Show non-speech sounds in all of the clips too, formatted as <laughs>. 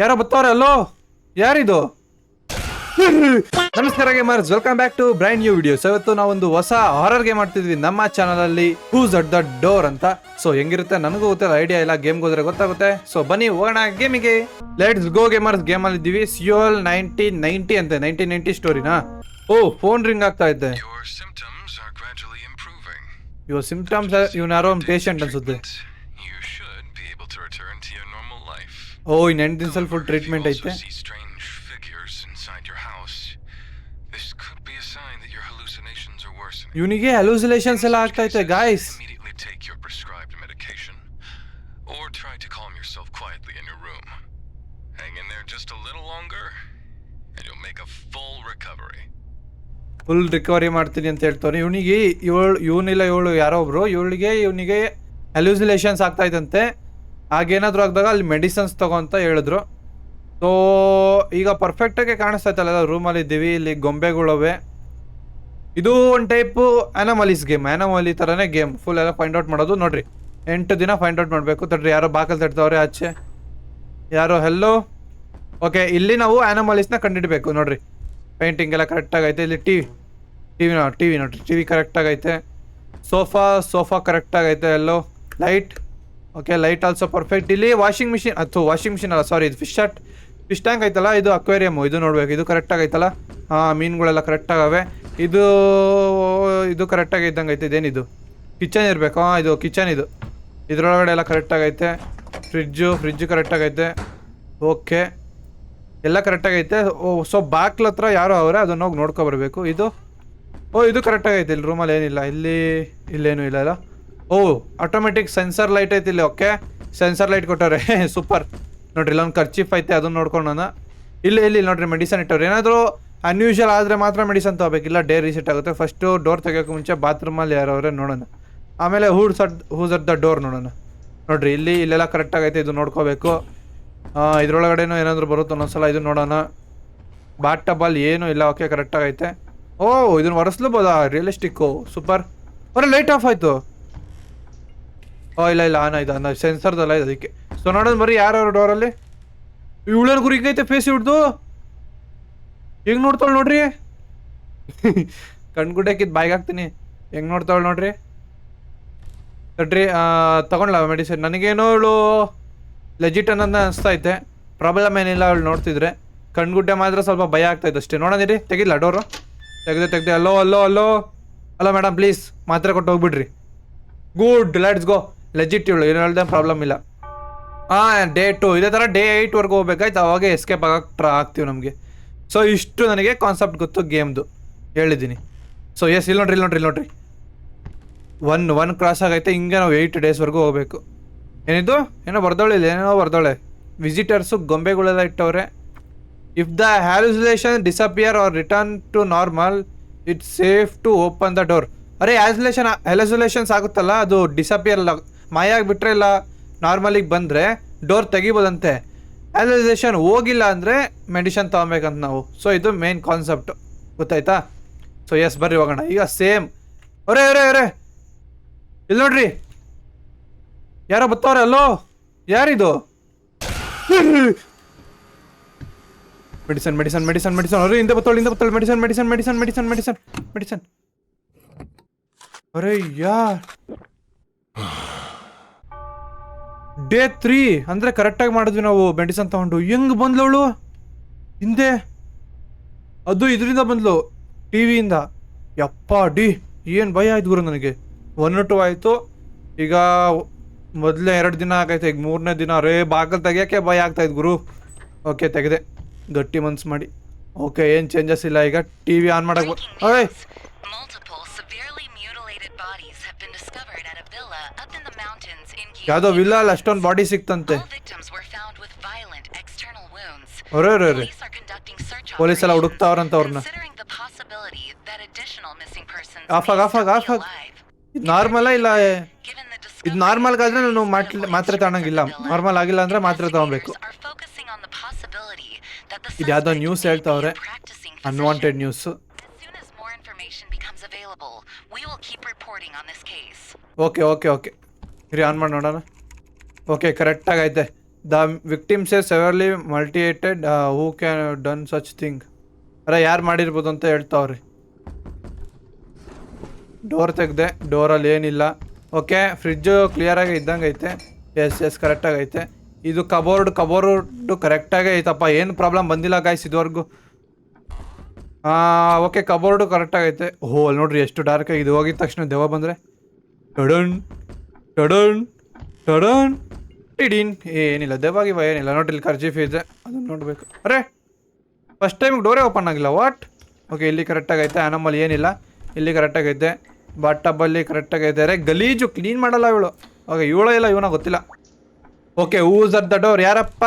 ಯಾರೋ ಬರ್ತಾವ್ರೆ ಅಲ್ಲೋ? ಯಾರಿದು? ನಮಸ್ಕಾರ gamers welcome back to brain new videos ಇವತ್ತು ನಾವೊಂದು ಹೊಸ ಹಾರರ್ ಗೇಮ್ ಮಾಡ್ತಿದ್ವಿ ನಮ್ಮ ಚಾನಲ್ ಅಲ್ಲಿ ಹೂಸ್ ಅಟ್ ದ ಡೋರ್ ಅಂತ. ಸೊ ಹೆಂಗಿರುತ್ತೆ ನನಗೂ ಗೊತ್ತಿಲ್ಲ ಐಡಿಯಾ ಇಲ್ಲ ಗೇಮ್ ಹೋದ್ರೆ ಗೊತ್ತಾಗುತ್ತೆ. ಸೊ ಬನ್ನಿ ಹೋಗೋಣ ಗೇಮಿಗೆ ಲೆಟ್ಸ್ ಗೋ ಗೇಮರ್ಸ್ ಗೇಮ್ ಅಲ್ಲಿ ಇದ್ದೀವಿ. ಸಿಯೋಲ್ ನೈನ್ಟೀನ್ ನೈನ್ಟಿ ಅಂತ ನೈನ್ಟೀನ್ ನೈನ್ಟಿ ಸ್ಟೋರಿನಾ ಓ ಫೋನ್ ರಿಂಗ್ ಆಗ್ತಾ ಇದೆ. ಯುವರ್. ಇವ ಸಿಂಪ್ಟಮ್ಸ್ ಇವ್ನ ಯಾರೋ ಪೇಷಂಟ್ ಅನ್ಸುತ್ತೆ. ಓ ಇನ್ ಎಂಟು ದಿನಸಲ್ಲಿ ಫುಲ್ ಟ್ರೀಟ್ಮೆಂಟ್ ಐತೆ. ಇವನಿಗೆ ಅಲೂಸಿಲೇಷನ್ಸ್ ಎಲ್ಲ ಆಗ್ತಾ ಐತೆ guys Immediately take your prescribed medication, or try to calm yourself quietly in your room. Hang in there just a little longer, and you'll make a full recovery. Full recovery ಮಾಡ್ತೀನಿ ಅಂತ ಹೇಳ್ತಾರೆ ಇವನಿಗೆ ಇವಳು ಇವನಿಲ್ಲ ಇವಳು ಯಾರೋ ಒಬ್ರು ಇವಳಿಗೆ ಇವನಿಗೆ ಅಲ್ಯೂಸಿಲೇಷನ್ಸ್ ಆಗ್ತಾ ಇತ್ತಂತೆ ಹಾಗೇನಾದ್ರು ಆಗ್ದಾಗ ಅಲ್ಲಿ ಮೆಡಿಸನ್ಸ್ ತಗೋ ಅಂತ ಹೇಳಿದ್ರು ಸೊ ಈಗ ಪರ್ಫೆಕ್ಟಾಗಿ ಕಾಣಿಸ್ತಾ ಇತ್ತಲ್ಲ ರೂಮಲ್ಲಿ ಇದ್ದೀವಿ ಇಲ್ಲಿ ಗೊಂಬೆಗಳವೆ ಇದು ಒಂದು ಟೈಪು ಆ್ಯನಮಲೀಸ್ ಗೇಮ್ ಆ್ಯನಮಲಿ ಥರನೇ ಗೇಮ್ ಫುಲ್ ಎಲ್ಲ ಫೈಂಡ್ ಔಟ್ ಮಾಡೋದು ನೋಡ್ರಿ ಎಂಟು ದಿನ ಫೈಂಡ್ ಔಟ್ ಮಾಡಬೇಕು ತಡ್ರಿ ಯಾರೋ ಬಾಕಲ್ ತಡ್ತಾವ್ರೆ ಆಚೆ ಯಾರೋ ಹೆಲ್ಲೋ ಓಕೆ ಇಲ್ಲಿ ನಾವು ಆನಮಲೀಸ್ನ ಕಂಡಿಡ್ಬೇಕು ನೋಡ್ರಿ ಪೇಂಟಿಂಗ್ ಎಲ್ಲ ಕರೆಕ್ಟಾಗಿ ಐತೆ ಇಲ್ಲಿ T V T V T V ನೋಡ್ರಿ ಟಿ ವಿ ಕರೆಕ್ಟಾಗಿ ಐತೆ ಸೋಫಾ ಸೋಫಾ ಕರೆಕ್ಟಾಗಿ ಐತೆ ಎಲ್ಲೋ light okay light also perfect ಇಲ್ಲಿ ವಾಷಿಂಗ್ ಮಿಷಿನ್ ಅಥವಾ ವಾಷಿಂಗ್ ಮಿಷಿನ್ ಅಲ್ಲ ಸಾರಿ ಇದು ಫಿಶ್ ಶಾಟ್ ಫಿಶ್ ಟ್ಯಾಂಕ್ ಐತಲ್ಲ ಇದು ಅಕ್ವೇರಿಯಮ್ ಇದು ನೋಡ್ಬೇಕು, ಇದು ಕರೆಕ್ಟಾಗಿ ಐತಲ್ಲ ಹಾಂ, ಮೀನುಗಳೆಲ್ಲ ಕರೆಕ್ಟಾಗವೆ ಇದು ಇದು ಕರೆಕ್ಟಾಗಿ ಇದ್ದಂಗೆ ಐತೆ ಇದೇನಿದು? ಕಿಚನ್ ಇರಬೇಕು, ಹಾಂ, ಇದು ಕಿಚನ್ ಇದು. ಇದರೊಳಗಡೆ ಎಲ್ಲ ಕರೆಕ್ಟಾಗೈತೆ ಫ್ರಿಜ್ಜು ಫ್ರಿಜ್ಜು ಕರೆಕ್ಟಾಗೈತೆ ಓಕೆ ಎಲ್ಲ ಕರೆಕ್ಟಾಗೈತೆ ಸೊ ಬಾಕ್ಲ ಹತ್ರ ಯಾರೋ ಅವರೇ? ಅದನ್ನ ಹೋಗಿ ನೋಡ್ಕೊಬರ್ಬೇಕು ಇದು, ಓ, ಇದು ಕರೆಕ್ಟಾಗೈತೆ ಇಲ್ಲಿ ರೂಮಲ್ಲಿ ಏನಿಲ್ಲ. ಇಲ್ಲಿ, ಇಲ್ಲೇನೂ ಇಲ್ಲ ಅಲ್ಲ? ಓ ಆಟೋಮೆಟಿಕ್ ಸೆನ್ಸರ್ ಲೈಟ್ ಐತಿ ಇಲ್ಲಿ ಓಕೆ ಸೆನ್ಸರ್ ಲೈಟ್ ಕೊಟ್ಟವ್ರೆ. <laughs> ಸೂಪರ್ ನೋಡ್ರಿ, ಇಲ್ಲೊಂದು ಖರ್ಚಿಫ್ ಐತೆ, ಅದನ್ನ ನೋಡ್ಕೊಂಡು ಇಲ್ಲ, ಇಲ್ಲಿ ನೋಡ್ರಿ ಮೆಡಿಸನ್ ಇಟ್ಟವ್ರೆ. ಏನಾದರೂ ಅನ್ಯೂಶಲ್ ಆದರೆ ಮಾತ್ರ ಮೆಡಿಸನ್ ತೊಗೋಬೇಕಿಲ್ಲ ಡೇ ರೀಸೆಟ್ ಆಗುತ್ತೆ. ಫಸ್ಟು ಡೋರ್ ತೆಗಿಯೋಕೆ ಮುಂಚೆ ಬಾತ್ರೂಮಲ್ಲಿ ಯಾರವ್ರೆ ನೋಡೋಣ. ಆಮೇಲೆ who's at who's at the door ನೋಡೋಣ. ನೋಡ್ರಿ, ಇಲ್ಲಿ, ಇಲ್ಲೆಲ್ಲ ಕರೆಕ್ಟಾಗೈತೆ ಇದು ನೋಡ್ಕೋಬೇಕು. ಇದ್ರೊಳಗಡೆನೂ ಏನಾದರೂ ಬರುತ್ತೆ ಒಂದೊಂದ್ಸಲ ಇದು ನೋಡೋಣ. ಬಾಟ್ ಟಬಲ್ ಏನೂ ಇಲ್ಲ ಓಕೆ ಕರೆಕ್ಟಾಗೈತೆ ಓ, ಇದನ್ನ ಒರೆಸ್ಲಬೋದಾ? ರಿಯಲಿಸ್ಟಿಕ್ಕು ಸೂಪರ್ ಅವರೇ ಲೈಟ್ ಆಫ್ ಆಯಿತು. ಇಲ್ಲ ಇಲ್ಲ ಆನ್ ಆಯ್ತು ಆನ್ ಸೆನ್ಸರ್ದಲ್ಲ ಇದೆ ಅದಕ್ಕೆ. ಸೊ ನೋಡೋಣ ಬರೀ ಯಾರು ಡೋರಲ್ಲಿ ಇವಳೇನು ಗುರಿಗೈತೆ ಫೇಸ್ ಇಡ್ದು ಹೆಂಗ್ ನೋಡ್ತಾಳೆ ನೋಡ್ರಿ? ಕಣ್ಗುಡ್ಡಕ್ಕಿದ್ ಬಾಯ್ಗೆ ಹಾಕ್ತೀನಿ. ಹೆಂಗ್ ನೋಡ್ತಾಳೆ ನೋಡ್ರಿ? ತಡ್ರಿ ತಗೊಂಡ್ಲ ಮೆಡಿಸಿನ್ ನನಗೇನೋ ಅವಳು ಲೆಜಿಟ್ ಅನ್ನೋದನ್ನ ಅನಿಸ್ತಾ ಐತೆ ಪ್ರಾಬ್ಲಮ್ ಏನಿಲ್ಲ, ಅವಳು ನೋಡ್ತಿದ್ರೆ. ಕಣ್ಗುಡ್ಡೆ ಮಾತ್ರ ಸ್ವಲ್ಪ ಭಯ ಆಗ್ತಾ ಅಷ್ಟೇ. ಅಷ್ಟೇ ನೋಡೋದಿರಿ ತೆಗಿಲ್ಲ ಡೋರು ತೆಗ್ದೆ ತೆಗ್ದೆ. ಅಲ್ಲೋ ಅಲ್ಲೋ ಅಲ್ಲೋ ಅಲ್ಲ ಮೇಡಮ್ ಪ್ಲೀಸ್ ಮಾತ್ರೆ ಕೊಟ್ಟು ಹೋಗ್ಬಿಡ್ರಿ. ಗುಡ್ ಲೆಟ್ಸ್ ಗೋ ಲೆಜಿಟ್ ಇವಳು ಏನು ಹೇಳ್ದೆ ಪ್ರಾಬ್ಲಮ್ ಇಲ್ಲ. ಹಾಂ ಡೇ ಟು ಇದೇ ಥರ ಡೇ ಏಯ್ಟ್ವರೆಗೂ ಹೋಗ್ಬೇಕಾಯ್ತು ಅವಾಗ ಎಸ್ಕೇಪ್ ಆಗಕ್ಕೆ ಟ್ರಾ ಆಗ್ತೀವಿ ನಮಗೆ. ಸೊ ಇಷ್ಟು ನನಗೆ ಕಾನ್ಸೆಪ್ಟ್ ಗೊತ್ತು ಗೇಮ್ದು ಹೇಳಿದ್ದೀನಿ. ಸೊ ಎಸ್ ಇಲ್ಲಿ ನೋಡ್ರಿ ಇಲ್ಲಿ ನೋಡ್ರಿ ಇಲ್ಲಿ ನೋಡ್ರಿ. ಒನ್ ಒನ್ ಕ್ರಾಸ್ ಆಗೈತೆ, ಹಿಂಗೆ ನಾವು ಏಯ್ಟ್ ಡೇಸ್ವರೆಗೂ ಹೋಗ್ಬೇಕು. ಏನಿದು? ಏನೋ ಬರ್ದೋಳೆ ಇಲ್ಲ, ಏನೋ ಬರ್ದೋಳೆ ವಿಸಿಟರ್ಸು ಗೊಂಬೆಗಳೆಲ್ಲ ಇಟ್ಟವ್ರೆ. If the hallucination disappear are return to normal it's safe to open the door ಅರೆ ಹ್ಯಾಲುಸಿಲೇಷನ್ ಹ್ಯಾಲುಸಿಲೇಷನ್ಸ್ ಆಗುತ್ತಲ್ಲ, ಅದು ಡಿಸಪಿಯರ್ ಮಾಯ ಆಗಿಬಿಟ್ರೆ ಇಲ್ಲ ನಾರ್ಮಲಿಗೆ ಬಂದರೆ ಡೋರ್ ತೆಗಿಬೋದಂತೆ. ಹ್ಯಾಲುಸಿಲೇಷನ್ ಹೋಗಿಲ್ಲ ಅಂದರೆ ಮೆಡಿಷನ್ ತೊಗೊಬೇಕಂತ ನಾವು. ಸೊ ಇದು ಮೇನ್ ಕಾನ್ಸೆಪ್ಟ್ ಗೊತ್ತಾಯ್ತಾ? ಸೊ ಎಸ್ ಬರ್ರಿ ಹೋಗೋಣ. ಈಗ ಸೇಮ್ ಅರೇ ಅರೇ ಇರೆ ಇಲ್ಲಿ ನೋಡ್ರಿ. ಯಾರೋ ಬತ್ತವ್ರೆ? ಅಲ್ಲೋ ಯಾರಿದು? ಮೆಡಿಸನ್ ಮೆಡಿಸನ್ ಮೆಡಿಸನ್ ಮೆಡಿಸನ್ ಅರೆ ಹಿಂದೆ ಬತ್ತೋಳು ಹಿಂದೆ ಬತ್ತೋಳು medicine medicine medicine medicine medicine medicine ಅರೆ ಯಾರ್? ಡೇ ತ್ರೀ ಅಂದ್ರೆ ಕರೆಕ್ಟಾಗಿ ಮಾಡಿದ್ವಿ ನಾವು, ಮೆಡಿಸನ್ ತಗೊಂಡು. ಹೆಂಗ್ ಬಂದ್ಲವಳು? ಹಿಂದೆ. ಅದು ಇದರಿಂದ ಬಂದ್ಲು, ಟಿ ವಿಯಿಂದ. ಯಪ್ಪ ಡಿ, ಏನು ಭಯ ಆಯ್ತು ಗುರು ನನಗೆ. ಒನ್ ಟು ಆಯಿತು ಈಗ ಮೊದಲೇ ಎರಡು ದಿನ ಆಗೈತೆ, ಈಗ ಮೂರನೇ ದಿನ. ರೇ ಬಾಕಲ್ ತೆಗಿಯೋಕ್ಕೆ ಭಯ ಆಗ್ತಾಯಿತ್ತು ಗುರು. ಓಕೆ ತೆಗೆದೆ. ಗಟ್ಟಿ ಮನ್ಸು ಮಾಡಿ. ಓಕೆ ಏನು ಚೇಂಜಸ್ ಇಲ್ಲ ಈಗ. ಟಿ ವಿ ಆನ್ ಮಾಡೋಕೆ ಓಯ್ ಯಾವ್ದೋ ವಿಲ್ಲ ಅಲ್ಲ ಅಷ್ಟೊಂದು ಬಾಡಿ ಸಿಕ್ತಂತೆ. ಪೊಲೀಸ್ ಎಲ್ಲ ಹುಡುಕ್ತಾವ್ರಂತ ಅವ್ರನ್ನ. ಆಫಾಗ ಆಫಾಗ ಆಫಾಗ ಇದು ನಾರ್ಮಲ್ ಇಲ್ಲ ಇದು ನಾರ್ಮಲ್ ಆದ್ರೆ ನಾನು ಮಾತ್ರೆ ತಗೊಂಡಂಗಿಲ್ಲ. ನಾರ್ಮಲ್ ಆಗಿಲ್ಲ ಅಂದ್ರೆ ಮಾತ್ರೆ ತಗೊಬೇಕು. ಇದು ಯಾವ್ದೋ news ಹೇಳ್ತಾವ್ರೆ. Unwanted news okay okay okay ಇರಿ ಆನ್ ಮಾಡಿ ನೋಡೋಣ. ಓಕೆ ಕರೆಕ್ಟಾಗಿ ಐತೆ the victims a severely mutilated who can done such thing ಅರೆ ಯಾರು ಮಾಡಿರ್ಬೋದು ಅಂತ ಹೇಳ್ತಾವ್ರಿ. ಡೋರ್ ತೆಗ್ದೆ ಡೋರಲ್ಲಿ ಏನಿಲ್ಲ. ಓಕೆ ಫ್ರಿಜ್ಜು ಕ್ಲಿಯರಾಗಿ ಇದ್ದಂಗೆ ಐತೆ. ಎಸ್ ಎಸ್ ಕರೆಕ್ಟಾಗಿ ಐತೆ ಇದು ಕಬೋರ್ಡ್ ಕಬೋರ್ಡು ಕರೆಕ್ಟಾಗೇ ಐತಪ್ಪ, ಏನು ಪ್ರಾಬ್ಲಮ್ ಬಂದಿಲ್ಲ ಗಾಯ್ಸ್ ಇದುವರೆಗೂ. ಓಕೆ ಕಬೋರ್ಡು ಕರೆಕ್ಟಾಗೈತೆ ಓಹೋ ಅಲ್ಲಿ ನೋಡ್ರಿ, ಎಷ್ಟು ಡಾರ್ಕ್ ಆಗಿ ಇದು ಹೋಗಿದ ತಕ್ಷಣ ದೆವ್ವ ಬಂದರೆ. ಟಡನ್ ಟಡನ್ ಟಡನ್ ಟಿಡಿನ್ ಏನಿಲ್ಲ ದೆವ್ವಾಗಿವ ಏನಿಲ್ಲ ನೋಡಿ ಇಲ್ಲಿ ಖರ್ಚೀಫ್ ಇದೆ ಅದನ್ನು ನೋಡಬೇಕು. ಅರೆ ಫಸ್ಟ್ ಟೈಮ್ ಡೋರೇ ಓಪನ್ ಆಗಿಲ್ಲ ವಾಟ್ ಓಕೆ ಇಲ್ಲಿ ಕರೆಕ್ಟಾಗಿ ಐತೆ ಆನಮಲ್ ಏನಿಲ್ಲ. ಇಲ್ಲಿ ಕರೆಕ್ಟಾಗಿ ಐತೆ. ಬಾತ್ ಟಬ್ಬಲ್ಲಿ ಕರೆಕ್ಟಾಗಿ ಐತೆ. ಅರೆ, ಗಲೀಜು ಕ್ಲೀನ್ ಮಾಡಲ್ಲ ಇವಳು. ಓಕೆ ಇವಳೋ ಇಲ್ಲ, ಇವನ ಗೊತ್ತಿಲ್ಲ. Okay who's at the door ಯಾರಪ್ಪ?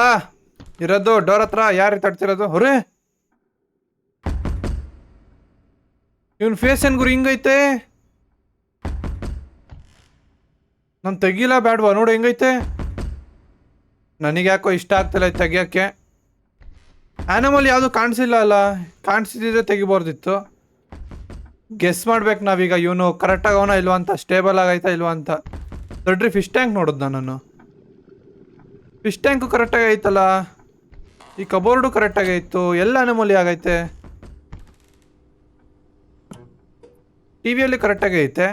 ಇರೋದು ಡೋರ್ ಹತ್ರ ಯಾರು ತಡ್ತಿರೋದು? ಹೊರೇ ಇವನ್ ಫೇಸ್ ಏನ್ ಗುರು ಹಿಂಗೈತೆ? ನಾನು ತೆಗಿಲ್ಲ ಬ್ಯಾಡ್ವಾ? ನೋಡು, ಹೆಂಗೈತೆ? ನನಗೆ ಯಾಕೋ ಇಷ್ಟ ಆಗ್ತಿಲ್ಲ ತೆಗಿಯೋಕ್ಕೆ. ಆ್ಯನಿಮಲ್ ಯಾವುದು ಕಾಣಿಸಿಲ್ಲ ಅಲ್ಲ? ಕಾಣಿಸಿದ್ರೆ ತೆಗಿಬಾರ್ದಿತ್ತು. ಗೆಸ್ ಮಾಡ್ಬೇಕು ನಾವೀಗ, ಇವನು ಕರೆಕ್ಟಾಗಿ ಅವನ ಇಲ್ವಾ ಅಂತ? ಸ್ಟೇಬಲ್ ಆಗೈತಾ ಇಲ್ವಾ ಅಂತ? ದೊಡ್ಡ್ರಿ ಫಿಶ್ ಟ್ಯಾಂಕ್ ನೋಡಿದ್ನ ನಾನು ಫಿಶ್ ಟ್ಯಾಂಕು ಕರೆಕ್ಟಾಗಿ ಐತಲ್ಲ ಈ ಕಬೋರ್ಡು ಕರೆಕ್ಟಾಗಿ ಆಯಿತು? ಎಲ್ಲ ಅನಿಮಲ್ ಆಗೈತೆ ಟಿ ವಿಯಲ್ಲಿ ಕರೆಕ್ಟಾಗಿ ಐತೆ?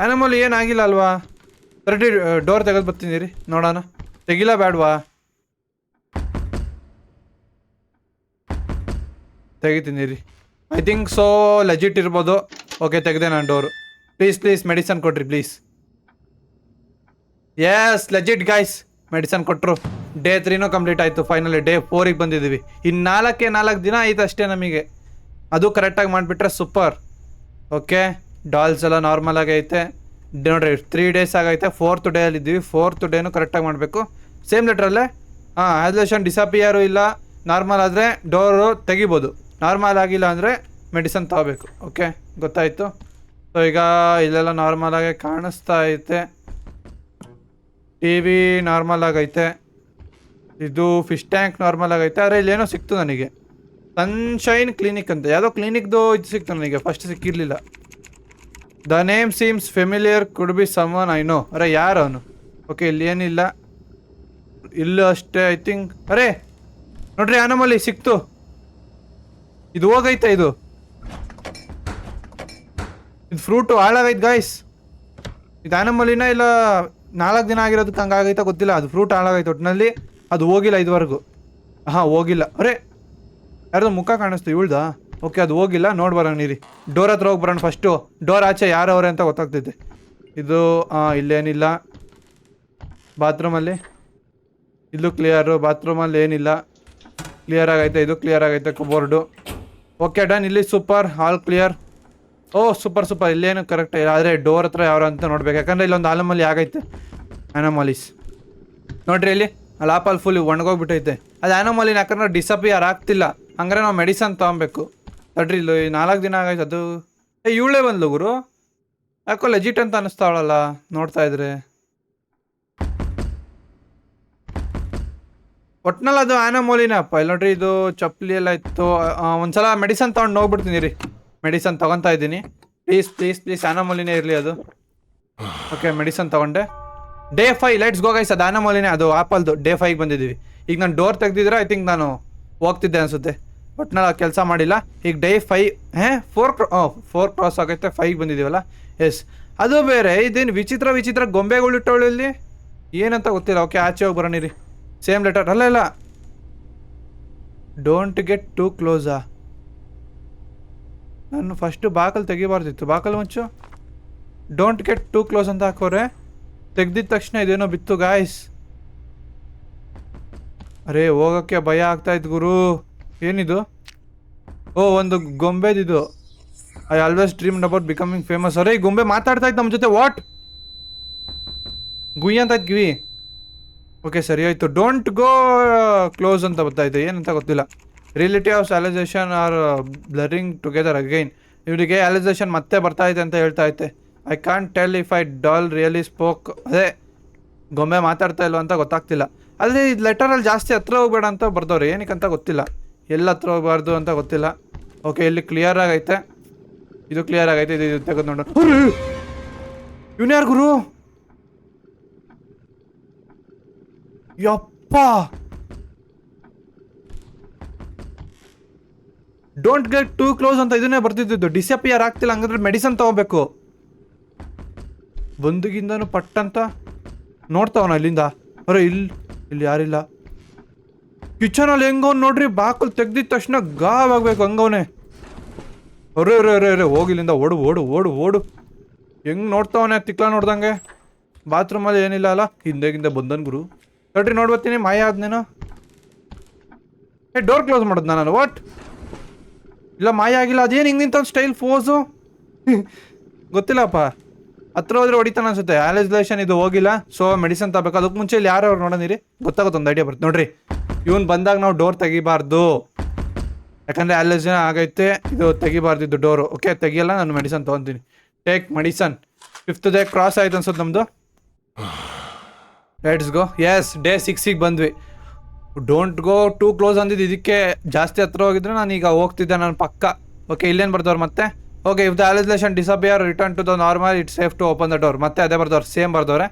ಆ್ಯನಿಮಲ್ ಏನಾಗಿಲ್ಲ ಅಲ್ವಾ? ರೆಡಿ ಡೋರ್ ತೆಗೆದು ಬರ್ತೀನಿ ರೀ ನೋಡೋಣ. ತೆಗಿಲ್ಲ ಬೇಡವಾ ತೆಗಿತೀನಿ ಐ ಥಿಂಕ್ ಸೋ ಲೆಜಿಟ್ ಇರ್ಬೋದು. ಓಕೆ ತೆಗೆದೆ ನಾನು ಡೋರು ಪ್ಲೀಸ್ ಪ್ಲೀಸ್ ಮೆಡಿಸನ್ ಕೊಡ್ರಿ please yes legit guys medicine ಕೊಟ್ಟರು ಡೇ ತ್ರೀನೂ ಕಂಪ್ಲೀಟ್ ಆಯಿತು. ಫೈನಲಿ ಡೇ ಫೋರಿಗೆ ಬಂದಿದ್ದೀವಿ. ಇನ್ನು ನಾಲ್ಕೇ ನಾಲ್ಕು ದಿನ ಆಯ್ತು ಅಷ್ಟೇ ನಮಗೆ. ಅದು ಕರೆಕ್ಟಾಗಿ ಮಾಡಿಬಿಟ್ರೆ ಸೂಪರ್ ಓಕೆ ಡಾಲ್ಸ್ ಎಲ್ಲ ನಾರ್ಮಲ್ ಆಗೈತೆ ನೋಡ್ರಿ ತ್ರೀ ಡೇಸ್ ಆಗೈತೆ ಫೋರ್ತ್ ಡೇ ಅಲ್ಲಿ ಇದ್ದೀವಿ. ಫೋರ್ತ್ ಡೇನು ಕರೆಕ್ಟಾಗಿ ಮಾಡಬೇಕು. ಸೇಮ್ ಲೆಟ್ರಲ್ಲೇ ಹಾಂ ಆ್ಯಸ್ಲೇಷನ್ ಡಿಸಪಿಯರು ಇಲ್ಲ ನಾರ್ಮಲ್ ಆದರೆ ಡೋರು ತೆಗಿಬೋದು. ನಾರ್ಮಲ್ ಆಗಿಲ್ಲ ಅಂದರೆ ಮೆಡಿಸನ್ ತಗೋಬೇಕು ಓಕೆ ಗೊತ್ತಾಯಿತು? ಸೊ ಈಗ ಇಲ್ಲೆಲ್ಲ ನಾರ್ಮಲ್ ಆಗಿ ಕಾಣಿಸ್ತಾ ಐತೆ. ಟಿ ವಿ ನಾರ್ಮಲ್ ಆಗೈತೆ. ಇದು ಫಿಶ್ ಟ್ಯಾಂಕ್ ನಾರ್ಮಲ್ ಆಗೈತೆ. ಆದರೆ ಇಲ್ಲೇನೋ ಸಿಕ್ತು ನನಗೆ. ಸನ್ಶೈನ್ ಕ್ಲಿನಿಕ್ ಅಂತ. ಯಾವುದೋ ಕ್ಲಿನಿಕ್ದು ಇದು ಸಿಕ್ತು ನನಗೆ. ಫಸ್ಟ್ ಸಿಕ್ಕಿರಲಿಲ್ಲ. The name seems familiar could be someone I know ಅರೆ, ಯಾರು ಅವನು? ಓಕೆ ಇಲ್ಲಿ ಏನಿಲ್ಲ. ಇಲ್ಲೂ ಅಷ್ಟೇ ಐ ಥಿಂಕ್ ಅರೆ, ನೋಡ್ರಿ ಆನಮಲ್ಲಿ ಸಿಕ್ತು. ಇದು ಹೋಗೈತ ಇದು. ಇದು ಫ್ರೂಟು ಹಾಳಾಗೈತೆ ಗಾಯ್ಸ್ ಇದು ಆನಮಲಿನ ಇಲ್ಲ, ನಾಲ್ಕು ದಿನ ಆಗಿರೋದಕ್ಕೆ ಹಂಗಾಗೈತ ಗೊತ್ತಿಲ್ಲ. ಅದು ಫ್ರೂಟ್ ಹಾಳಾಗೈತೆ ಒಟ್ಟಿನಲ್ಲಿ ಅದು ಹೋಗಿಲ್ಲ ಇದುವರೆಗೂ. ಹಾಂ ಹೋಗಿಲ್ಲ. ಅರೆ, ಯಾರ್ದು ಮುಖ ಕಾಣಿಸ್ತು, ಇವಳ್ದ? ಓಕೆ, ಅದು ಹೋಗಿಲ್ಲ. ನೋಡಿ ಬರೋಣ, ನೀರಿ. ಡೋರ್ ಹತ್ರ ಹೋಗಿ ಬರೋಣ ಫಸ್ಟು ಡೋರ್ ಆಚೆ ಯಾರವ್ರೆ ಅಂತ ಗೊತ್ತಾಗ್ತೈತೆ ಇದು ಇಲ್ಲೇನಿಲ್ಲ. ಬಾತ್ರೂಮಲ್ಲಿ ಇಲ್ಲೂ ಕ್ಲಿಯರು ಬಾತ್ರೂಮಲ್ಲಿ ಏನಿಲ್ಲ. ಕ್ಲಿಯರ್ ಆಗೈತೆ, ಇದು ಕ್ಲಿಯರ್ ಆಗೈತೆ ಕಬೋರ್ಡು ಓಕೆ ಡನ್ ಇಲ್ಲಿ ಸೂಪರ್ ಆಲ್ ಕ್ಲಿಯರ್ ಓ ಸೂಪರ್ ಸೂಪರ್ ಇಲ್ಲೇನು ಕರೆಕ್ಟ್ ಇಲ್ಲ. ಆದರೆ ಡೋರ್ ಹತ್ರ ಯಾರು ಅಂತ ನೋಡ್ಬೇಕು. ಯಾಕಂದರೆ ಇಲ್ಲೊಂದು ಆಲಮಲ್ಲಿ ಆಗೈತೆ. ಆನಮಾಲಿಸ್ ನೋಡ್ರಿ ಇಲ್ಲಿ. ಲಾಪಲ್ ಫುಲ್ ಒಣಗೋಗ್ಬಿಟ್ಟೈತೆ. ಅದು ಆನಮಾಲಿನ ಯಾಕಂದ್ರೆ ಡಿಸಪಿಯರ್ ಆಗ್ತಿಲ್ಲ. ಹಂಗಾರೆ ನಾವು ಮೆಡಿಸನ್ ತೊಗೊಬೇಕು. ನೋಡ್ರಿ ಇಲ್ಲಿ ನಾಲ್ಕು ದಿನ ಆಗೈತೆ ಅದು. ಏ, ಇವಳೇ ಬಂದ್ಲು ಗುರು. ಯಾಕೋ ಲೆಜಿಟ್ ಅಂತ ಅನ್ನಿಸ್ತಾವಳಲ್ಲ ನೋಡ್ತಾ ಇದ್ರೆ. ಒಟ್ನಲ್ಲಿ ಅದು ಆನಮೋಲಿನ ಅಪ್ಪ. ಇಲ್ಲಿ ನೋಡ್ರಿ, ಇದು ಚಪ್ಪಲಿ ಎಲ್ಲ ಇತ್ತು. ಒಂದ್ಸಲ ಮೆಡಿಸನ್ ತಗೊಂಡು ಹೋಗ್ಬಿಡ್ತೀನಿ ರೀ ಮೆಡಿಸನ್ ತಗೊತಾ ಇದ್ದೀನಿ. ಪ್ಲೀಸ್ ಪ್ಲೀಸ್ ಪ್ಲೀಸ್ ಆನಮೋಲಿನೇ ಇರಲಿ ಅದು. ಓಕೆ, ಮೆಡಿಸನ್ ತಗೊಂಡೆ. Day five let's go guys, ಅದು ಆನಮೋಲಿನೇ ಅದು ಆಪಲ್ದು. ಡೇ ಫೈಗೆ ಬಂದಿದ್ದೀವಿ. ಈಗ ನಾನು ಡೋರ್ ತೆಗ್ದಿದ್ರೆ ಐ ಥಿಂಕ್ ನಾನು ಹೋಗ್ತಿದ್ದೆ ಅನಿಸುತ್ತೆ. ಒಟ್ನಲ್ಲಿ ಕೆಲಸ ಮಾಡಿಲ್ಲ. ಈಗ day five hey four cross four cross ಆಗೈತೆ ಫೈಗೆ ಬಂದಿದ್ದೀವಲ್ಲ ಎಸ್ ಅದು ಬೇರೆ, ಇದೇನು ವಿಚಿತ್ರ ವಿಚಿತ್ರ ಗೊಂಬೆಗಳು ಇಟ್ಟವಳು ಇಲ್ಲಿ ಏನಂತ ಗೊತ್ತಿಲ್ಲ. ಓಕೆ ಆಚೆ ಹೋಗಿ ಬರೋಣ ಸೇಮ್ ಲೆಟರ್ ಅಲ್ಲ ಇಲ್ಲ ಡೋಂಟ್ ಗೆಟ್ ಟೂ ಕ್ಲೋಸಾ ನಾನು ಫಸ್ಟು ಬಾಕಲ್ ತೆಗಿಬಾರ್ದಿತ್ತು. ಬಾಕಲ್ ಮುಂಚು. ಡೋಂಟ್ ಗೆಟ್ ಟೂ ಕ್ಲೋಸ್ ಅಂತ ಹಾಕೋರೆ. ತೆಗ್ದಿದ ತಕ್ಷಣ ಇದೇನೋ ಬಿತ್ತು ಗಾಯ್ಸ್ ಅರೇ, ಹೋಗೋಕ್ಕೆ ಭಯ ಆಗ್ತಾ ಇತ್ತು ಗುರು. ಏನಿದು? ಓ, ಒಂದು ಗೊಂಬೆದಿದು. I always dream about becoming famous ಅರೇ, ಈ ಗೊಂಬೆ ಮಾತಾಡ್ತಾ ಇತ್ತು ನಮ್ಮ ಜೊತೆ. ವಾಟ್ ಗುಯ್ ಅಂತ ಕಿವಿ. ಓಕೆ ಸರಿ, ಆಯಿತು. ಡೋಂಟ್ ಗೋ ಕ್ಲೋಸ್ ಅಂತ ಬರ್ತಾಯಿದೆ ಏನಂತ ಗೊತ್ತಿಲ್ಲ. Relative of hallucination are blurring together again ಇವರಿಗೆ ಅಲೈಸೇಷನ್ ಮತ್ತೆ ಬರ್ತಾ ಇದೆ ಅಂತ ಹೇಳ್ತಾ ಐತೆ I can tell if I doll really spoke ಅದೇ, ಗೊಂಬೆ ಮಾತಾಡ್ತಾ ಇಲ್ವ ಅಂತ ಗೊತ್ತಾಗ್ತಿಲ್ಲ. ಅಲ್ಲಿ ಲೆಟರಲ್ಲಿ ಜಾಸ್ತಿ ಹತ್ರ ಹೋಗ್ಬೇಡ ಅಂತ ಬರ್ದವ್ರೆ. ಏನಕ್ಕಂತ ಗೊತ್ತಿಲ್ಲ. ಎಲ್ಲ ಹತ್ರ ಹೋಗಬಾರ್ದು ಅಂತ ಗೊತ್ತಿಲ್ಲ. ಓಕೆ ಇಲ್ಲಿ ಕ್ಲಿಯರ್ ಆಗೈತೆ. ಇದು ಕ್ಲಿಯರ್ ಆಗೈತೆ ಇದು ಇದು ತೆಗೆದು ನೋಡೋ. ಇವನು ಯಾರು ಗುರು? ಯಪ್ಪ! ಡೋಂಟ್ ಗೆಟ್ ಟೂ ಕ್ಲೋಸ್ ಅಂತ ಇದನ್ನೇ ಬರ್ತಿದ್ದು ಡಿಸಪಿಯರ್ ಆಗ್ತಿಲ್ಲ ಹಂಗಂದ್ರೆ ಮೆಡಿಸನ್ ತಗೋಬೇಕು. ಬಂದುಗಿಂದನು ಪಟ್ಟಂತ ನೋಡ್ತಾವನ ಇಲ್ಲಿಂದ. ಅರೆ ಇಲ್ಲಿ ಇಲ್ಲಿ ಯಾರಿಲ್ಲ. ಕಿಚನಲ್ಲಿ ಹೆಂಗವ್ ನೋಡ್ರಿ, ಬಾಕಲ್ ತೆಗ್ದಿದ ತಕ್ಷಣ ಗಾವ್ ಆಗ್ಬೇಕು ಹಂಗವನೆ. ಅರೆ ಅರೆ ಅರೆ ಅರೆ ಹೋಗಿಲ್ಲಿಂದ ಓಡು ಓಡು ಓಡು ಓಡು. ಹೆಂಗ್ ನೋಡ್ತಾವನೆ ತಿಕ್ಲ ನೋಡ್ದಂಗೆ? ಬಾತ್ರೂಮಲ್ಲಿ ಏನಿಲ್ಲ ಅಲ್ಲ? ಹಿಂದೆ ಹಿಂದೆ ಬಂದನ್ ಗುರು. ತಡ್ರಿ, ನೋಡ್ಬತ್ತೀನಿ, ಮಾಯ ನೀನು. ಏ ಡೋರ್ ಕ್ಲೋಸ್ ಮಾಡೋದು ನಾನು ವಾಟ್ ಇಲ್ಲ, ಮಾಯ ಆಗಿಲ್ಲ, ಅದೇನು ಹಿಂಗೆ ನಿಂತ ಸ್ಟೈಲ್ ಫೋಸು ಗೊತ್ತಿಲ್ಲಪ್ಪ. ಹತ್ರ ಹೋದ್ರೆ ಹೊಡಿತಾನ ಅನ್ಸುತ್ತೆ. ಆಲೈಸೇಷನ್ ಇದು ಹೋಗಿಲ್ಲ. ಸೊ ಮೆಡಿಸನ್ ತಗಬೇಕು. ಅದಕ್ಕೆ ಮುಂಚೆ ಇಲ್ಲಿ ಯಾರು ನೋಡೋದಿರಿ ಗೊತ್ತಾಗುತ್ತೆ, ಒಂದು ಐಡಿಯಾ ಬರುತ್ತೆ. ನೋಡ್ರಿ. ಇವನ್ ಬಂದಾಗ ನಾವು ಡೋರ್ ತೆಗಿಬಾರ್ದು. ಯಾಕಂದ್ರೆ ಆಲೈಸೇಷನ್ ಆಗೈತೆ, ಇದು ತೆಗಿಬಾರ್ದಿದ್ದು ಡೋರು ಓಕೆ ತೆಗಿಯಲ್ಲ, ನಾನು medicine ತೊಗೊತೀನಿ. Take medicine fifth day cross ಆಯ್ತು ಅನ್ಸುತ್ತೆ ನಮ್ಮದು ಲೆಟ್ಸ್ ಗೋ ಎಸ್ ಡೇ ಸಿಕ್ಸಿಗೆ ಬಂದ್ವಿ. ಡೋಂಟ್ ಗೋ ಟೂ ಕ್ಲೋಸ್ ಅಂದಿದ್ದು ಇದಕ್ಕೆ ಜಾಸ್ತಿ ಹತ್ರ ಹೋಗಿದ್ರೆ ನಾನು ಈಗ ಹೋಗ್ತಿದ್ದೆ ನಾನು ಪಕ್ಕ. ಓಕೆ ಇಲ್ಲೇನು ಬರ್ದವ್ರು ಮತ್ತೆ? Okay if the hallucination disappear return to the normal it safe to open the door ಮತ್ತೆ ಅದೇ ಬರ್ದವ್ರು ಸೇಮ್ ಬರ್ದವ್ರೆ.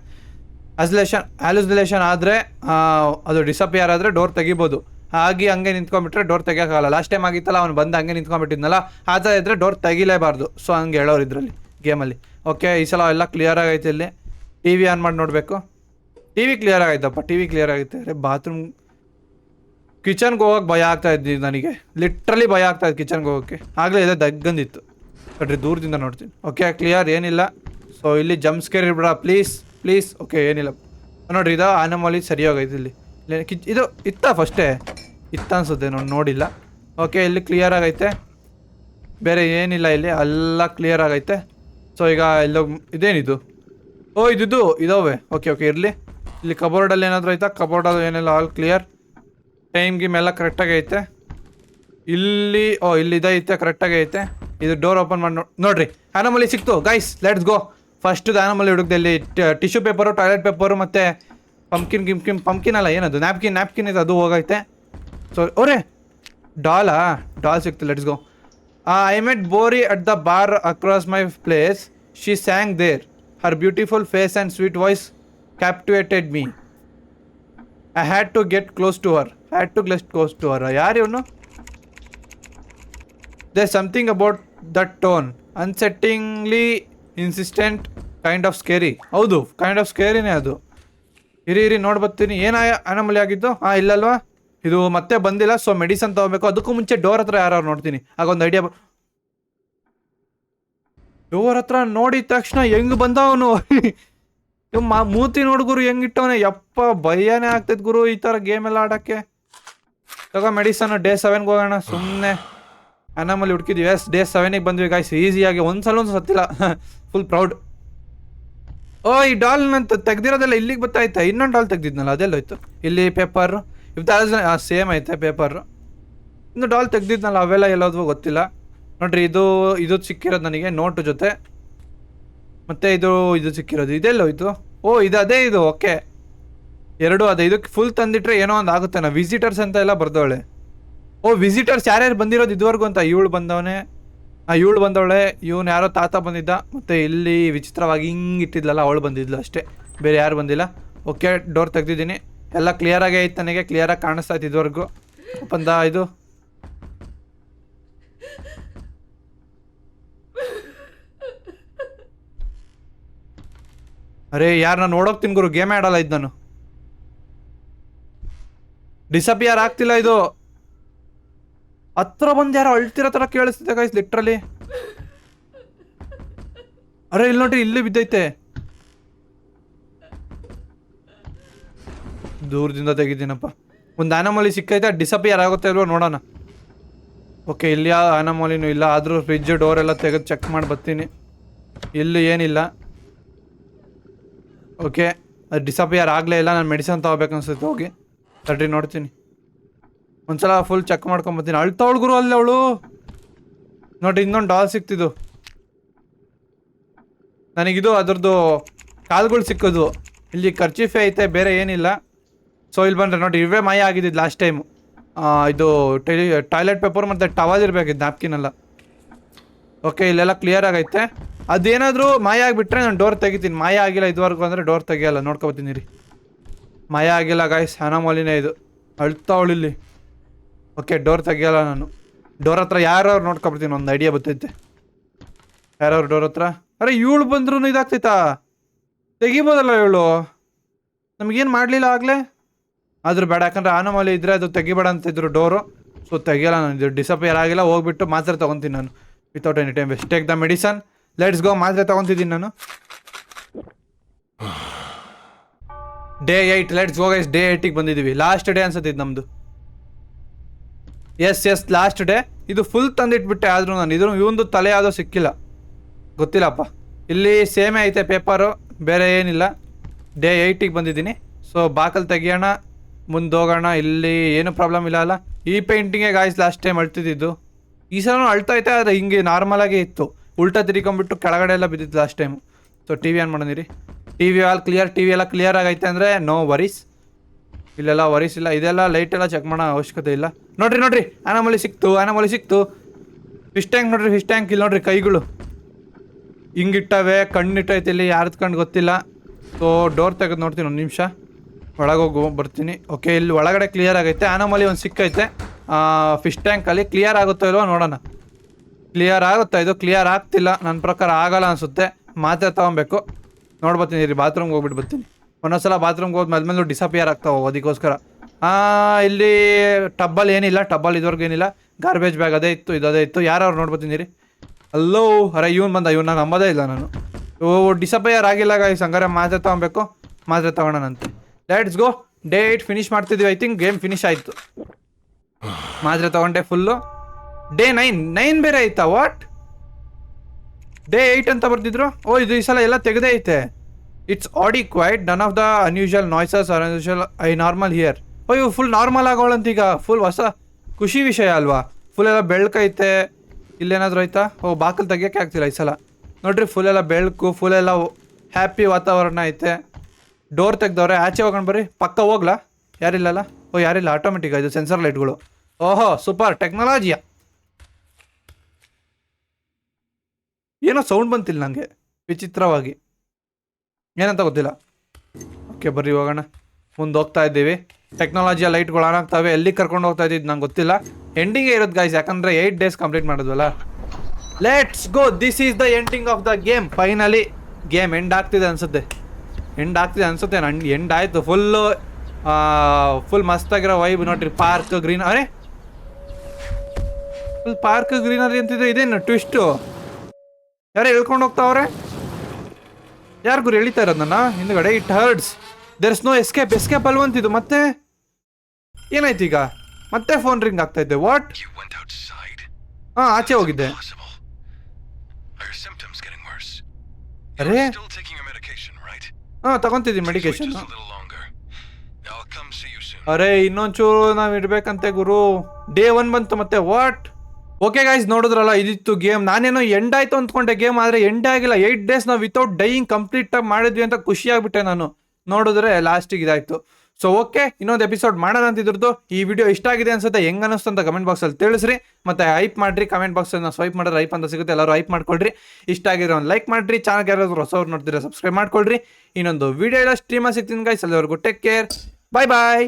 ಅಸ್ಲೇಷನ್ ಆಲಿಸ್ಲೇಷನ್ ಆದರೆ ಅದು ಡಿಸಪಿಯರ್ ಆದರೆ ಡೋರ್ ತೆಗಿಬೋದು. ಹಾಗೆ ಹಂಗೆ ನಿಂತ್ಕೊಂಡ್ಬಿಟ್ರೆ ಡೋರ್ ತೆಗಿಯೋಕ್ಕಾಗಲ್ಲ. ಲಾಸ್ಟ್ ಟೈಮ್ ಆಗಿತ್ತಲ್ಲ, ಅವ್ನು ಬಂದು ಹಂಗೆ ನಿಂತ್ಕೊಂಡ್ಬಿಟ್ಟಿದ್ನಲ್ಲ. ಆ ಥರ ಇದ್ದರೆ ಡೋರ್ ತೆಗಿಲೇಬಾರ್ದು. ಸೊ ಹಂಗೆ ಹೇಳೋರು ಇದರಲ್ಲಿ ಗೇಮಲ್ಲಿ ಓಕೆ ಈ ಸಲ ಎಲ್ಲ ಕ್ಲಿಯರ್ ಆಗೈತೆ ಇಲ್ಲಿ. ಟಿ ವಿ ಆನ್ ಮಾಡಿ ನೋಡಬೇಕು. ಟಿ ವಿ ಕ್ಲಿಯರ್ ಆಗೈತಪ್ಪ ಟಿ ವಿ ಕ್ಲಿಯರ್ ಆಗೈತೆ. ಅರೆ ಬಾತ್ರೂಮ್ ಕಿಚನ್ಗೆ ಹೋಗೋಕೆ ಭಯ ಆಗ್ತಾ ಇದ್ನಿ ನನಗೆ. ಲಿಟ್ರಲಿ ಭಯ ಆಗ್ತಾ ಇತ್ತು ಕಿಚನ್ಗೆ ಹೋಗೋಕ್ಕೆ. ಆಗಲೇ ಇದೆ, ದಗ್ಗಂದಿತ್ತು. ನೋಡ್ರಿ ದೂರದಿಂದ ನೋಡ್ತೀನಿ. ಓಕೆ ಕ್ಲಿಯರ್ ಏನಿಲ್ಲ. ಸೊ ಇಲ್ಲಿ ಜಂಪ್ಸ್ಕೇರ್ ಇರ್ಬೇಡ ಪ್ಲೀಸ್ ಪ್ಲೀಸ್ ಓಕೆ ಏನಿಲ್ಲ. ನೋಡ್ರಿ, ಇದು ಆನಮಲಿ ಸರಿ ಹೋಗೈತೆ ಇಲ್ಲಿ. ಇದು ಇತ್ತ ಫಸ್ಟೇ ಇತ್ತ ಅನ್ಸುತ್ತೆ ನಾನು ನೋಡಿಲ್ಲ. ಓಕೆ ಇಲ್ಲಿ ಕ್ಲಿಯರ್ ಆಗೈತೆ. ಬೇರೆ ಏನಿಲ್ಲ ಇಲ್ಲಿ, ಎಲ್ಲ ಕ್ಲಿಯರ್ ಆಗೈತೆ. ಸೊ ಈಗ ಎಲ್ಲೋ ಇದೇನಿದು? ಓ ಇದಿದ್ದು ಇದಾವೆ. ಓಕೆ ಓಕೆ ಇರಲಿ. ಇಲ್ಲಿ ಕಬೋರ್ಡಲ್ಲಿ ಏನಾದರೂ ಆಯ್ತಾ ಕಬೋರ್ಡಲ್ಲಿ ಏನಿಲ್ಲ ಆಲ್ ಕ್ಲಿಯರ್ ಟೈಮ್ ಗಿಮ್ ಎಲ್ಲ ಕರೆಕ್ಟಾಗಿ ಐತೆ. ಇಲ್ಲಿ, ಓ, ಇಲ್ಲಿ ಇದೈತೆ ಕರೆಕ್ಟಾಗಿ ಐತೆ. ಇದು ಡೋರ್ ಓಪನ್ ಮಾಡಿ ನೋಡ್ರಿ ಆನಮಲಿ ಸಿಕ್ತು. Guys let's go first anomaly ಹುಡುಕ್ದೆ ಇಲ್ಲಿ ಟಿಶ್ಯೂ ಪೇಪರು ಟಾಯ್ಲೆಟ್ ಪೇಪರು ಮತ್ತು ಪಂಪ್ಕಿನ್ ಗಿಮ್ಕಿನ್ ಪಂಪ್ಕಿನ್ ಅಲ್ಲ, ಏನದು? ನ್ಯಾಪ್ಕಿನ್ ನ್ಯಾಪ್ಕಿನ್ ಇದೆ, ಅದು ಹೋಗೈತೆ. ಸೊ ಓರೇ ಡಾಲಾ ಡಾಲ್ ಸಿಕ್ತು let's go I met Bori at the bar across my place she sang there her beautiful face and sweet voice captivated me I had to get close to her had to get close to her ಯಾರು ಇವನು? They something about that tone unsettlingly insistent kind of scary ಹೌದು kind of ಸ್ಕೇರಿನೇ ಅದು. ಇರಿ ಇರಿ, ನೋಡಿ ಬರ್ತೀನಿ. ಏನ ಅನಮಲಿ ಆಗಿದ್ದು? ಹಾಂ ಇಲ್ಲಲ್ವಾ? ಇದು ಮತ್ತೆ ಬಂದಿಲ್ಲ ಸೊ ಮೆಡಿಸನ್ ತಗೋಬೇಕು. ಅದಕ್ಕೂ ಮುಂಚೆ ಡೋರ್ ಹತ್ರ ಯಾರು ನೋಡ್ತೀನಿ. ಆಗೊಂದು ಐಡಿಯಾ ಡೋರ್ ಹತ್ರ ನೋಡಿದ ತಕ್ಷಣ ಹೆಂಗ್ ಬಂದ ಅವನು <laughs> ಮೂತಿ ನೋಡ್ ಗುರು ಹೆಂಗಿಟ್ಟವನೆ ಯಪ್ಪ, ಭಯನೇ ಆಗ್ತೈತ್ ಗುರು ಈ ತರ ಗೇಮ್ ಎಲ್ಲ ಆಡಕ್ಕೆ. ತಗೋ ಮೆಡಿಸನ್ ಡೇ ಸೆವೆನ್ಗೆ ಹೋಗೋಣ. ಸುಮ್ಮನೆ ಅನಾಮಲ್ಲಿ ಹುಡುಕಿದ್ವಿ. ಎಸ್ ಡೇ ಸೆವೆನಿಗೆ ಬಂದ್ವಿ ಗಾಯ್ಸ್ ಈಸಿಯಾಗಿ ಒಂದ್ಸಲ ಒಂದು ಸತ್ತಿಲ್ಲ. <laughs> ಫುಲ್ ಪ್ರೌಡ್ ಓ, ಈ ಡಾಲ್ ನಂತ ತೆಗ್ದಿರೋದೆಲ್ಲ ಇಲ್ಲಿಗೆ ಬತ್ತಾಯ್ತಾ ಇನ್ನೊಂದು ಡಾಲ್ ತೆಗ್ದಿದ್ನಲ್ಲ, ಅದೆಲ್ಲ ಹೋಯ್ತು? ಇಲ್ಲಿ ಪೇಪರ್ ಇವ್ ಸೇಮ್ ಐತೆ ಪೇಪರ್ ಇನ್ನು ಡಾಲ್ ತೆಗ್ದಿದ್ನಲ್ಲ, ಅವೆಲ್ಲ ಎಲ್ಲೋದ್ವೋ ಗೊತ್ತಿಲ್ಲ. ನೋಡ್ರಿ, ಇದು ಇದು ಸಿಕ್ಕಿರೋದು ನನಗೆ ನೋಟು ಜೊತೆ. ಮತ್ತೆ ಇದು ಇದು ಸಿಕ್ಕಿರೋದು. ಇದೆಲ್ಲ ಹೋಯ್ತು. ಓ, ಇದು ಅದೇ ಇದು. ಓಕೆ ಎರಡು, ಅದೇ ಇದಕ್ಕೆ ಫುಲ್ ತಂದಿಟ್ರೆ ಏನೋ ಒಂದು ಆಗುತ್ತೆ. ನಾ ವಿಸಿಟರ್ಸ್ ಅಂತ ಎಲ್ಲ ಬರ್ದವಳೆ. ಓ ವಿಸಿಟರ್ಸ್ ಯಾರ್ಯಾರು ಬಂದಿರೋದು ಇದುವರೆಗೂ ಅಂತ? ಇವಳು ಬಂದವನೇ. ಆ, ಇವಳು ಬಂದವಳೆ. ಇವನ್ ಯಾರೋ ತಾತ ಬಂದಿದ್ದ. ಮತ್ತೆ ಇಲ್ಲಿ ವಿಚಿತ್ರವಾಗಿ ಹಿಂಗೆ ಇಟ್ಟಿದ್ಲಲ್ಲ, ಅವಳು ಬಂದಿದ್ಲು ಅಷ್ಟೇ. ಬೇರೆ ಯಾರು ಬಂದಿಲ್ಲ. ಓಕೆ ಡೋರ್ ತೆಗ್ದಿದ್ದೀನಿ. ಎಲ್ಲ ಕ್ಲಿಯರಾಗಿ ಐತೆ ನನಗೆ ಕ್ಲಿಯರಾಗಿ ಕಾಣಿಸ್ತಾ ಇತ್ತು ಇದುವರೆಗೂ. ಬಂದ ಇದು. ಅರೆ ಯಾರು ನಾನು ನೋಡೋಗ್ತೀನಿ ಗುರು? ಗೇಮ್ ಆಡಲ್ಲ ಇದು ನಾನು. ಡಿಸಪಿಯರ್ ಆಗ್ತಿಲ್ಲ ಇದು. ಹತ್ರ ಬಂದು ಯಾರೋ ಅಳ್ತಿರೋ ಥರ ಕೇಳಿಸ್ತಿದೆ ಗೈಸ್ ಲಿಟ್ರಲಿ ಅರೆ, ಇಲ್ಲಿ ನೋಡ್ರಿ, ಇಲ್ಲಿ ಬಿದ್ದೈತೆ. ದೂರದಿಂದ ತೆಗಿದ್ದೀನಪ್ಪ. ಒಂದು ಆನಮಲಿ ಸಿಕ್ಕೈತೆ ಡಿಸಪಿಯರ್ ಆಗುತ್ತೆ ಅಲ್ವ ನೋಡೋಣ. ಓಕೆ ಇಲ್ಲಿ ಯಾವ ಆನಮಲಿನೂ ಇಲ್ಲ, ಆದರೂ ಫ್ರಿಜ್ ಡೋರ್ ಎಲ್ಲ ತೆಗೆದು ಚೆಕ್ ಮಾಡಿ ಬರ್ತೀನಿ. ಇಲ್ಲಿ ಏನಿಲ್ಲ. ಓಕೆ ಅದು ಡಿಸಪಿಯರ್ ಆಗಲೇ ಇಲ್ಲ, ನಾನು ಮೆಡಿಸನ್ ತಗೋಬೇಕನ್ಸುತ್ತೆ ಹೋಗಿ. ತಡ್ರಿ, ನೋಡ್ತೀನಿ. ಒಂದ್ಸಲ ಫುಲ್ ಚೆಕ್ ಮಾಡ್ಕೊಂಬತ್ತೀನಿ ಅಳ್ತಾವಳು ಗುರು ಅಲ್ಲಿ ಅವಳು. ನೋಡ್ರಿ ಇನ್ನೊಂದು ಡಾಲ್ ಸಿಕ್ತಿದ್ದು. ನನಗಿದು ಅದ್ರದ್ದು ಕಾಲ್ಗಳು ಸಿಕ್ಕೋದು. ಇಲ್ಲಿ ಖರ್ಚಿಫೆ ಐತೆ, ಬೇರೆ ಏನಿಲ್ಲ. ಸೊ ಇಲ್ಲಿ ಬಂದರೆ ನೋಡಿ, ಇವೇ ಮಾಯ ಆಗಿದ್ದು ಲಾಸ್ಟ್ ಟೈಮು ಇದು ಟೈಲಿ ಟಾಯ್ಲೆಟ್ ಪೇಪರ್ ಮತ್ತು ಟವಲ್ ಇರಬೇಕಿದ್ದು ನ್ಯಾಪ್ಕಿನ್ ಎಲ್ಲ. ಓಕೆ ಇಲ್ಲೆಲ್ಲ ಕ್ಲಿಯರ್ ಆಗೈತೆ. ಅದೇನಾದರೂ ಮಾಯ ಆಗಿಬಿಟ್ರೆ ನಾನು ಡೋರ್ ತೆಗಿತೀನಿ. ಮಾಯ ಆಗಿಲ್ಲ ಇದುವರೆಗೂ ಅಂದರೆ ಡೋರ್ ತೆಗಿಯಲ್ಲ. ನೋಡ್ಕೊಬತ್ತೀನಿ ರೀ ಮಾಯ ಆಗಿಲ್ಲ ಗಾಯ್ಸ್ ಅನಾಮಲಿನೇ ಇದು. ಅಳ್ತಾ ಅವಳಿಲ್ಲಿ ಓಕೆ ಡೋರ್ ತೆಗಿಯಲ್ಲ ನಾನು. ಡೋರ್ ಹತ್ರ ಯಾರು ನೋಡ್ಕೊಬಿಡ್ತೀನಿ ಒಂದು ಐಡಿಯಾ ಬರ್ತೈತೆ. ಯಾರು ಡೋರ್ ಹತ್ರ? ಅರೆ, ಇವಳು ಬಂದ್ರೂ ಇದಾಗ್ತೈತಾ? ತೆಗಿಬೋದಲ್ಲ ಇವಳು? ನಮಗೇನು ಮಾಡಲಿಲ್ಲ ಆಗಲೇ? ಆದರೂ ಬೇಡ, ಯಾಕಂದ್ರೆ ಆನಮಲಿ ಇದ್ರೆ ಅದು ತೆಗಿಬೇಡ ಅಂತಿದ್ರು ಡೋರು ಸೊ ತೆಗಿಯಲ್ಲ ನಾನು. ಇದು ಡಿಸಪಿಯರ್ ಆಗಿಲ್ಲ, ಹೋಗ್ಬಿಟ್ಟು ಮಾತ್ರೆ ತೊಗೊತೀನಿ ನಾನು. Without any time waste take the medicine let's go ಮಾತ್ರೆ ತೊಗೊತಿದ್ದೀನಿ ನಾನು. Day eight let's go guys day ಏಯ್ಟಿಗೆ ಬಂದಿದ್ದೀವಿ ಲಾಸ್ಟ್ ಡೇ ಅನ್ಸತ್ತಿದ್ದು ನಮ್ಮದು ಎಸ್ ಎಸ್ ಲಾಸ್ಟ್ ಡೇ ಇದು ಫುಲ್ ತಂದಿಟ್ಬಿಟ್ಟೆ, ಆದರೂ ನಾನು. ಇದ್ರ ಇವೊಂದು ತಲೆ ಯಾವುದೋ ಸಿಕ್ಕಿಲ್ಲ. ಗೊತ್ತಿಲ್ಲಪ್ಪ. ಇಲ್ಲಿ ಸೇಮೇ ಐತೆ ಪೇಪರು ಬೇರೆ ಏನಿಲ್ಲ. ಡೇ ಏಯ್ಟಿಗೆ ಬಂದಿದ್ದೀನಿ. ಸೊ ಬಾಕಲ್ ತೆಗಿಯೋಣ, ಮುಂದೆ ಹೋಗೋಣ. ಇಲ್ಲಿ ಏನು ಪ್ರಾಬ್ಲಮ್ ಇಲ್ಲ ಅಲ್ಲ. ಈ ಪೇಂಟಿಂಗೇ ಗಾಯ್ಸ್ ಲಾಸ್ಟ್ ಟೈಮ್ ಅಳ್ತಿದ್ದು ಈ ಸಲ ಅಳ್ತಾ ಐತೆ, ಆದರೆ ಹಿಂಗೆ ನಾರ್ಮಲಾಗೇ ಇತ್ತು. ಉಲ್ಟಾ ತಿರ್ಕೊಂಬಿಟ್ಟು ಕೆಳಗಡೆ ಎಲ್ಲ ಬಿದ್ದಿತ್ತು last time so T V on ಮಾಡಿದಿರಿ T V all clear T V ಎಲ್ಲ ಕ್ಲಿಯರ್ ಆಗೈತೆ ಅಂದರೆ ನೋ ವರೀಸ್ ಇಲ್ಲೆಲ್ಲ ವರೀಸ್ ಇಲ್ಲ. ಇದೆಲ್ಲ ಲೈಟ್ ಎಲ್ಲ ಚೆಕ್ ಮಾಡೋ ಅವಶ್ಯಕತೆ ಇಲ್ಲ. ನೋಡ್ರಿ ನೋಡ್ರಿ. ಅನಾಮಲಿ ಸಿಕ್ತು ಆನಮಲಿ ಸಿಕ್ತು. ಫಿಶ್ ಟ್ಯಾಂಕ್ ನೋಡ್ರಿ ಫಿಶ್ ಟ್ಯಾಂಕ್ ಇಲ್ಲಿ ನೋಡ್ರಿ ಕೈಗಳು. ಹಿಂಗಿಟ್ಟವೆ, ಕಣ್ಣಿಟ್ಟೈತೆ ಇಲ್ಲಿ, ಯಾರ್ದು ಕಂಡು ಗೊತ್ತಿಲ್ಲ. ಸೊ ಡೋರ್ ತೆಗೆದು ನೋಡ್ತೀನಿ ಒಂದು ನಿಮಿಷ. ಒಳಗೆ ಹೋಗಿ, ಬರ್ತೀನಿ. ಓಕೆ ಇಲ್ಲಿ ಒಳಗಡೆ ಕ್ಲಿಯರ್ ಆಗೈತೆ. ಆನಮಲಿ ಒಂದು ಸಿಕ್ಕೈತೆ. ಫಿಶ್ ಟ್ಯಾಂಕಲ್ಲಿ ಕ್ಲಿಯರ್ ಆಗುತ್ತೋ ಇಲ್ವೋ ನೋಡೋಣ. ಕ್ಲಿಯರ್ ಆಗುತ್ತಾ? ಇದು ಕ್ಲಿಯರ್ ಆಗ್ತಿಲ್ಲ. ನನ್ನ ಪ್ರಕಾರ ಆಗಲ್ಲ ಅನಿಸುತ್ತೆ. ಮಾತ್ರೆ ತೊಗೊಬೇಕು. ನೋಡ್ಬರ್ತೀನಿ ರೀ ಬಾತ್ರೂಮ್ಗೆ ಹೋಗ್ಬಿಟ್ಟು ಬರ್ತೀನಿ. ಒಂದೊಂದ್ಸಲ ಬಾತ್ರೂಮ್ಗೆ ಹೋದ್ ಮೇಲೆ ಡಿಸಪಿಯರ್ ಆಗ್ತಾವೆ ಅದಕ್ಕೋಸ್ಕರ ಇಲ್ಲಿ ಟಬ್ಬಲ್ಲಿ ಏನಿಲ್ಲ ಟಬ್ಬಲ್ಲಿ ಇದುವರೆಗೂ ಏನಿಲ್ಲ. ಗಾರ್ಬೇಜ್ ಬ್ಯಾಗ್ ಅದೇ ಇತ್ತು, ಇದು ಅದೇ ಇತ್ತು. ಯಾರು ನೋಡ್ಬರ್ತೀನಿ ರೀ ಅಲ್ಲೋ ಅರೆ, ಇವ್ನು ಬಂದ, ಇವ್ನ ನಾನು ನಂಬೋದೇ ಇಲ್ಲ ನಾನು. ಓ ಡಿಸಪಿಯರ್ ಆಗಿಲ್ಲ ಗಾಯ್ಸ್ ಹಂಗಾರೆ ಮಾತ್ರೆ ತೊಗೊಬೇಕು. ಮಾತ್ರೆ ತೊಗೊಳೋಣಂತೆ let's go day eight finish ಮಾಡ್ತಿದ್ವಿ ಐ ಥಿಂಕ್ ಗೇಮ್ ಫಿನಿಶ್ ಆಯಿತು. ಮಾತ್ರೆ ತೊಗೊಂಡೆ ಫುಲ್ಲು ಡೇ ನೈನ್ ನೈನ್ ಬೇರೆ ಆಯ್ತಾ ವಾಟ್ ಡೇ ಏಯ್ಟ್ ಅಂತ ಬರ್ತಿದ್ರು ಓ, ಇದು ಈ ಸಲ ಎಲ್ಲ ತೆಗೆದೇ ಐತೆ. It's oddly quiet none of the unusual noises are unusual I normal hear ಇವು ಫುಲ್ ನಾರ್ಮಲ್ ಆಗೋಳಂತೀಗ. ಫುಲ್ ಹೊಸ ಖುಷಿ ವಿಷಯ ಅಲ್ವಾ? ಫುಲ್ ಎಲ್ಲ ಬೆಳ್ಕೈತೆ ಇಲ್ಲೇನಾದರೂ ಆಯ್ತಾ? ಓ, ಬಾಕಲ್ ತೆಗಿಯೋಕೆ ಆಗ್ತಿಲ್ಲ ಈ ಸಲ. ನೋಡ್ರಿ ಫುಲ್ ಎಲ್ಲ ಬೆಳಕು ಫುಲ್ ಎಲ್ಲ ಹ್ಯಾಪಿ ವಾತಾವರಣ ಐತೆ. ಡೋರ್ ತೆಗ್ದವ್ರೆ, ಆಚೆ ಹೋಗೋಣ ಬರ್ರಿ. ಪಕ್ಕ ಹೋಗ್ಲಾ? ಯಾರಿಲ್ಲಲ್ಲ? ಓ, ಯಾರಿಲ್ಲ. ಆಟೋಮೆಟಿಕ್ ಇದು ಸೆನ್ಸರ್ ಲೈಟ್ಗಳು ಓಹೋ ಸೂಪರ್ ಟೆಕ್ನಾಲಜಿಯಾ ಏನೋ ಸೌಂಡ್ ಬಂತಿಲ್ಲ ನನಗೆ ವಿಚಿತ್ರವಾಗಿ. ಏನಂತ ಗೊತ್ತಿಲ್ಲ. ಓಕೆ ಬರ್ರಿ ಹೋಗೋಣ. ಮುಂದೆ ಹೋಗ್ತಾ ಇದ್ದೀವಿ. ಟೆಕ್ನಾಲಜಿಯ ಲೈಟ್ಗಳು ಆನ್ ಆಗ್ತಾವೆ ಎಲ್ಲಿ ಕರ್ಕೊಂಡು ಹೋಗ್ತಾ ಇದ್ದಿದ್ದು ನಂಗೆ ಗೊತ್ತಿಲ್ಲ. ಎಂಡಿಂಗೇ ಇರೋದು ಗಾಯ್ಸ್ ಯಾಕಂದರೆ eight days complete ಮಾಡಿದ್ವಲ್ಲ. Let's go this is the ending of the game finally game end ಆಗ್ತಿದೆ ಅನಿಸುತ್ತೆ. ಎಂಡ್ ಆಗ್ತಿದೆ ಅನಿಸುತ್ತೆ. ನನ್ನ ಎಂಡ್ ಆಯಿತು. ಫುಲ್ಲು ಫುಲ್ ಮಸ್ತಾಗಿರೋ ವೈಬ್ ನೋಡ್ರಿ. ಪಾರ್ಕ್ ಗ್ರೀನ್ ಅರೆ? ಫುಲ್ ಪಾರ್ಕ್ ಗ್ರೀನರಿ ಅಂತಿದೆ ಇದೇನು ಟ್ವಿಸ್ಟು ಯಾರು ಹೇಳ್ಕೊಂಡು ಹೋಗ್ತಾವ್ರೆ? ಯಾರು ಗುರು ಎಳಿತಾ ನನ್ನ? ಹಿಂದ್ಗಡೆ it hurts there is no escape escape ಅಲ್ವಂತಿದ್ದು ಮತ್ತೆ? ಏನಾಯ್ತು ಈಗ? ಮತ್ತೆ ಫೋನ್ ರಿಂಗ್ ಆಗ್ತಾ ಇದ್ದೆ ವಾಟ್ ಹಾ ಆಚೆ ಹೋಗಿದ್ದೆ. ಅರೆ? ಹಾ ತಗೊಂತಿದ್ದೀನಿ ಮೆಡಿಕೇಶನ್ ಅರೆ ಇನ್ನೊಂಚೂರು ನಾವು ಇಡ್ಬೇಕಂತೆ ಗುರು. ಡೇ ಒನ್ ಬಂತು ಮತ್ತೆ. ವಾಟ್ ಓಕೆ ಗೈಸ್ ನೋಡಿದ್ರಲ್ಲ, ಇದಿತ್ತು ಗೇಮ್ ನಾನೇನೋ ಎಂಡ್ ಆಯ್ತು ಅಂದ್ಕೊಂಡೆ ಗೇಮ್ ಆದರೆ ಎಂಡ್ ಆಗಿಲ್ಲ ಏಯ್ಟ್ ಡೇಸ್ ನಾವು ವಿತೌಟ್ ಡೈಯಿಂಗ್ ಕಂಪ್ಲೀಟ್ ಆಗಿ ಮಾಡಿದ್ವಿ ಅಂತ ಖುಷಿ ಆಗ್ಬಿಟ್ಟೆ ನಾನು. ನೋಡಿದ್ರೆ ಲಾಸ್ಟಿಗೆ ಇದಾಯ್ತು. ಸೊ ಓಕೆ ಇನ್ನೊಂದು ಎಪಿಸೋಡ್ ಮಾಡೋಣ ಅಂತಿದ್ರದ್ದು ಈ ವಿಡಿಯೋ ಇಷ್ಟ ಆಗಿದೆ ಅನ್ಸುತ್ತೆ, ಹೆಂಗ್ ಅನಿಸ್ತು ಅಂತ ಕಮೆಂಟ್ ಬಾಕ್ಸಲ್ಲಿ ತಿಳಿಸ್ರಿ. ಮತ್ತೆ ಹೈಪ್ ಮಾಡ್ರಿ ಕಮೆಂಟ್ ಬಾಕ್ಸಲ್ಲಿ ಸ್ವೈಪ್ ಮಾಡಿದ್ರೆ ಹೈಪ್ ಅಂತ ಸಿಗುತ್ತೆ, ಎಲ್ಲರೂ ಹೈಪ್ ಮಾಡ್ಕೊಳ್ರಿ. ಇಷ್ಟ ಆಗಿದ್ರೆ ಒಂದು ಲೈಕ್ ಮಾಡ್ರಿ ಚಾನಲ್ಗೆ ಯಾರಾದ್ರೂ ಹೊಸವ್ರು ನೋಡ್ತೀರಾ ಸಬ್ಸ್ಕ್ರೈಬ್ ಮಾಡ್ಕೊಳ್ರಿ. ಇನ್ನೊಂದು ವಿಡಿಯೋ ಎಲ್ಲ ಸ್ಟ್ರೀಮ ಸಿಗ್ತೀನಿ ಗೈಸ್ ಅಲ್ಲಿವರೆಗೂ ಟೇಕ್ ಕೇರ್ ಬಾಯ್ ಬಾಯ್